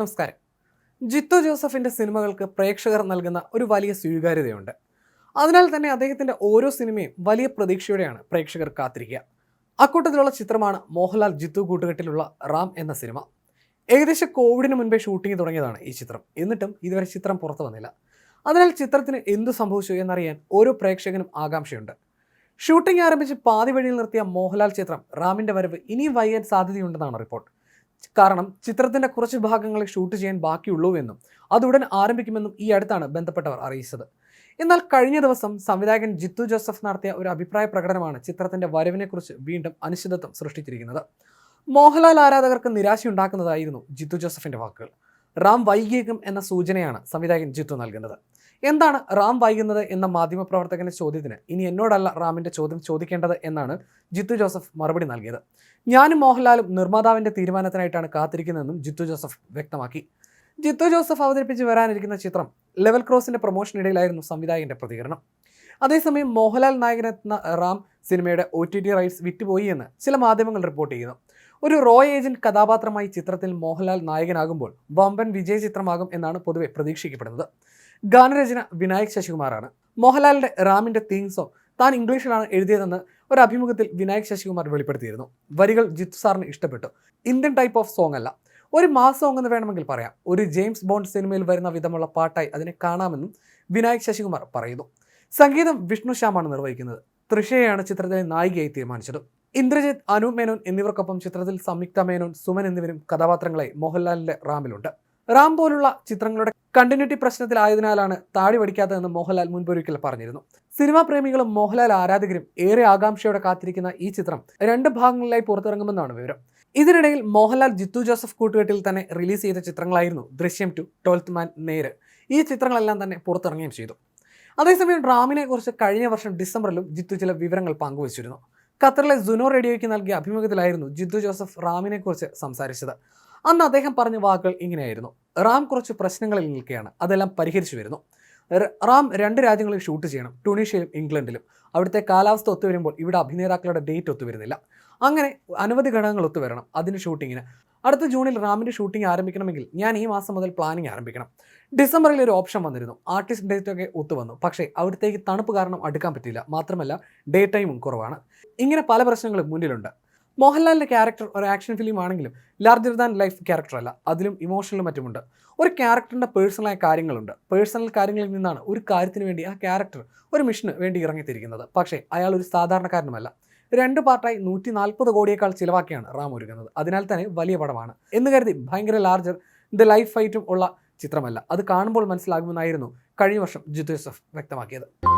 നമസ്കാരം. ജിത്തു ജോസഫിന്റെ സിനിമകൾക്ക് പ്രേക്ഷകർ നൽകുന്ന ഒരു വലിയ സ്വീകാര്യതയുണ്ട്. അതിനാൽ തന്നെ അദ്ദേഹത്തിന്റെ ഓരോ സിനിമയും വലിയ പ്രതീക്ഷയോടെയാണ് പ്രേക്ഷകർ കാത്തിരിക്കുക. അക്കൂട്ടത്തിലുള്ള ചിത്രമാണ് മോഹൻലാൽ ജിത്തു കൂട്ടുകെട്ടിലുള്ള റാം എന്ന സിനിമ. ഏകദേശം കോവിഡിന് മുൻപേ ഷൂട്ടിംഗ് തുടങ്ങിയതാണ് ഈ ചിത്രം. എന്നിട്ടും ഇതുവരെ ചിത്രം പുറത്തു വന്നില്ല. അതിനാൽ ചിത്രത്തിന് എന്തു സംഭവിച്ചു എന്നറിയാൻ ഓരോ പ്രേക്ഷകനും ആകാംക്ഷയുണ്ട്. ഷൂട്ടിംഗ് ആരംഭിച്ച് പാതി വഴിയിൽ നിർത്തിയ മോഹൻലാൽ ചിത്രം റാമിന്റെ വരവ് ഇനിയും വൈകാൻ സാധ്യതയുണ്ടെന്നാണ് റിപ്പോർട്ട്. കാരണം ചിത്രത്തിന്റെ കുറച്ച് ഭാഗങ്ങളെ ഷൂട്ട് ചെയ്യാൻ ബാക്കിയുള്ളൂ എന്നും അത് ഉടൻ ആരംഭിക്കുമെന്നും ഈ അടുത്താണ് ബന്ധപ്പെട്ടവർ അറിയിച്ചത്. എന്നാൽ കഴിഞ്ഞ ദിവസം സംവിധായകൻ ജിത്തു ജോസഫ് നടത്തിയ ഒരു അഭിപ്രായ പ്രകടനമാണ് ചിത്രത്തിന്റെ വരവിനെക്കുറിച്ച് വീണ്ടും അനിശ്ചിതത്വം സൃഷ്ടിച്ചിരിക്കുന്നത്. മോഹൻലാൽ ആരാധകർക്ക് നിരാശയുണ്ടാക്കുന്നതായിരുന്നു ജിത്തു ജോസഫിന്റെ വാക്കുകൾ. റാം വൈകിയേക്കും എന്ന സൂചനയാണ് സംവിധായകൻ ജിത്തു നൽകുന്നത്. എന്താണ് റാം വൈകുന്നത് എന്ന മാധ്യമപ്രവർത്തകന്റെ ചോദ്യത്തിന്? ഇനി എന്നോടല്ല റാമിന്റെ ചോദ്യം ചോദിക്കേണ്ടത് എന്നാണ് ജിത്തു ജോസഫ് മറുപടി നൽകിയത്. ഞാനും മോഹൻലാലും നിർമ്മാതാവിന്റെ തീരുമാനത്തിനായിട്ടാണ് കാത്തിരിക്കുന്നതെന്നും ജിത്തു ജോസഫ് വ്യക്തമാക്കി. ജിത്തു ജോസഫ് അവതരിപ്പിച്ച് വരാനിരിക്കുന്ന ചിത്രം ലെവൽ ക്രോസിന്റെ പ്രൊമോഷനിടയിലായിരുന്നു സംവിധായകന്റെ പ്രതികരണം. അതേസമയം മോഹൻലാൽ നായകനെത്തുന്ന റാം സിനിമയുടെ ഒ ടി ടി റൈറ്റ്സ് വിറ്റുപോയി എന്ന് ചില മാധ്യമങ്ങൾ റിപ്പോർട്ട് ചെയ്യുന്നു. ഒരു റോ ഏജന്റ് കഥാപാത്രമായി ചിത്രത്തിൽ മോഹൻലാൽ നായകനാകുമ്പോൾ വമ്പൻ വിജയ ചിത്രമാകും എന്നാണ് പൊതുവെ പ്രതീക്ഷിക്കപ്പെടുന്നത്. ഗാനരചന വിനായക് ശശികുമാറാണ്. മോഹൻലാലിന്റെ റാമിന്റെ തീം സോങ് താൻ ഇംഗ്ലീഷിലാണ് എഴുതിയതെന്ന് ഒരു അഭിമുഖത്തിൽ വിനായക് ശശികുമാർ വെളിപ്പെടുത്തിയിരുന്നു. വരികൾ ജിത്തു സാറിന് ഇഷ്ടപ്പെട്ടു. ഇന്ത്യൻ ടൈപ്പ് ഓഫ് സോങ് അല്ല. ഒരു മാസ് സോങ് എന്ന് വേണമെങ്കിൽ പറയാം. ഒരു ജെയിംസ് ബോണ്ട് സിനിമയിൽ വരുന്ന വിധമുള്ള പാട്ടായി അതിനെ കാണാമെന്നും വിനായക് ശശികുമാർ പറയുന്നു. സംഗീതം വിഷ്ണു ശ്യാമാണ് നിർവഹിക്കുന്നത്. തൃഷയെയാണ് ചിത്രത്തിലെ നായികയായി തീരുമാനിച്ചത്. ഇന്ദ്രജിത് അനു മേനോൻ എന്നിവർക്കൊപ്പം ചിത്രത്തിൽ സംയുക്ത മേനോൻ സുമൻ എന്നിവരും കഥാപാത്രങ്ങളെ മോഹൻലാലിന്റെ റാമിലുണ്ട് റാം പോലുള്ള ചിത്രങ്ങളുടെ കണ്ടിന്യൂറ്റി പ്രശ്നത്തിലായതിനാലാണ് താടി പഠിക്കാത്തതെന്ന് മോഹൻലാൽ മുൻപൊരിക്കൽ പറഞ്ഞിരുന്നു. സിനിമാ പ്രേമികളും മോഹൻലാൽ ആരാധകരും ഏറെ ആകാംക്ഷയോടെ കാത്തിരിക്കുന്ന ഈ ചിത്രം രണ്ട് ഭാഗങ്ങളിലായി പുറത്തിറങ്ങുമെന്നാണ് വിവരം. ഇതിനിടയിൽ മോഹൻലാൽ ജിത്തു ജോസഫ് കൂട്ടുകെട്ടിൽ തന്നെ റിലീസ് ചെയ്ത ചിത്രങ്ങളായിരുന്നു ദൃശ്യം ടു ട്വൽത്ത് മാൻ നേര്. ഈ ചിത്രങ്ങളെല്ലാം തന്നെ പുറത്തിറങ്ങുകയും ചെയ്തു. അതേസമയം റാമിനെ കുറിച്ച് കഴിഞ്ഞ വർഷം ഡിസംബറിലും ജിത്തു ചില വിവരങ്ങൾ പങ്കുവച്ചിരുന്നു. ഖത്തറിലെ സുനോ റേഡിയോയ്ക്ക് നൽകിയ അഭിമുഖത്തിലായിരുന്നു ജിത്തു ജോസഫ് റാമിനെ കുറിച്ച് സംസാരിച്ചത്. അന്ന് അദ്ദേഹം പറഞ്ഞ വാക്കുകൾ ഇങ്ങനെയായിരുന്നു. റാം കുറച്ച് പ്രശ്നങ്ങളിൽ നിൽക്കുകയാണ്. അതെല്ലാം പരിഹരിച്ചു വരുന്നു. റാം രണ്ട് രാജ്യങ്ങളിൽ ഷൂട്ട് ചെയ്യണം. ടുണീഷ്യയിലും ഇംഗ്ലണ്ടിലും. അവിടുത്തെ കാലാവസ്ഥ ഒത്തുവരുമ്പോൾ ഇവിടെ അഭിനേതാക്കളുടെ ഡേറ്റ് ഒത്തുവരുന്നില്ല. അങ്ങനെ അനവധി ഘടകങ്ങൾ ഒത്തുവരണം. അതിന് ഷൂട്ടിങ്ങിന്. അടുത്ത ജൂണിൽ റാമിന്റെ ഷൂട്ടിംഗ് ആരംഭിക്കണമെങ്കിൽ ഞാൻ ഈ മാസം മുതൽ പ്ലാനിങ് ആരംഭിക്കണം. ഡിസംബറിൽ ഒരു ഓപ്ഷൻ വന്നിരുന്നു. ആർട്ടിസ്റ്റ് ഡേറ്റ് ഒക്കെ ഒത്തു വന്നു. പക്ഷേ അവിടത്തേക്ക് തണുപ്പ് കാരണം അടുക്കാൻ പറ്റില്ല മാത്രമല്ല ഡേ ടൈമും കുറവാണ്. ഇങ്ങനെ പല പ്രശ്നങ്ങളും മുന്നിലുണ്ട്. മോഹൻലാലിന്റെ ക്യാരക്ടർ ഒരു ആക്ഷൻ ഫിലിം ആണെങ്കിലും ലാർജർ ദാൻ ലൈഫ് ക്യാരക്ടർ അല്ല. അതിലും ഇമോഷണലും മറ്റുമുണ്ട്. ഒരു ക്യാരക്ടറിന്റെ പേഴ്സണലായ കാര്യങ്ങളുണ്ട്. പേഴ്സണൽ കാര്യങ്ങളിൽ നിന്നാണ് ഒരു കാര്യത്തിന് വേണ്ടി ആ ക്യാരക്ടർ ഒരു മിഷന് വേണ്ടി ഇറങ്ങിത്തിരിക്കുന്നത്. പക്ഷേ അയാൾ ഒരു സാധാരണക്കാരനുമല്ല. രണ്ട് പാർട്ടായി നൂറ്റി നാൽപ്പത് കോടിയേക്കാൾ ചിലവാക്കിയാണ് റാം ഒരുക്കുന്നത് അതിനാൽ തന്നെ വലിയ പടമാണ്. എന്ന് കരുതി ഭയങ്കര ലാർജർ ദ ലൈഫ് ഫൈറ്റും ഉള്ള ചിത്രമല്ല. അത് കാണുമ്പോൾ മനസ്സിലാകുമെന്നായിരുന്നു കഴിഞ്ഞ വർഷം ജിത്തു യൂസഫ് വ്യക്തമാക്കിയത്.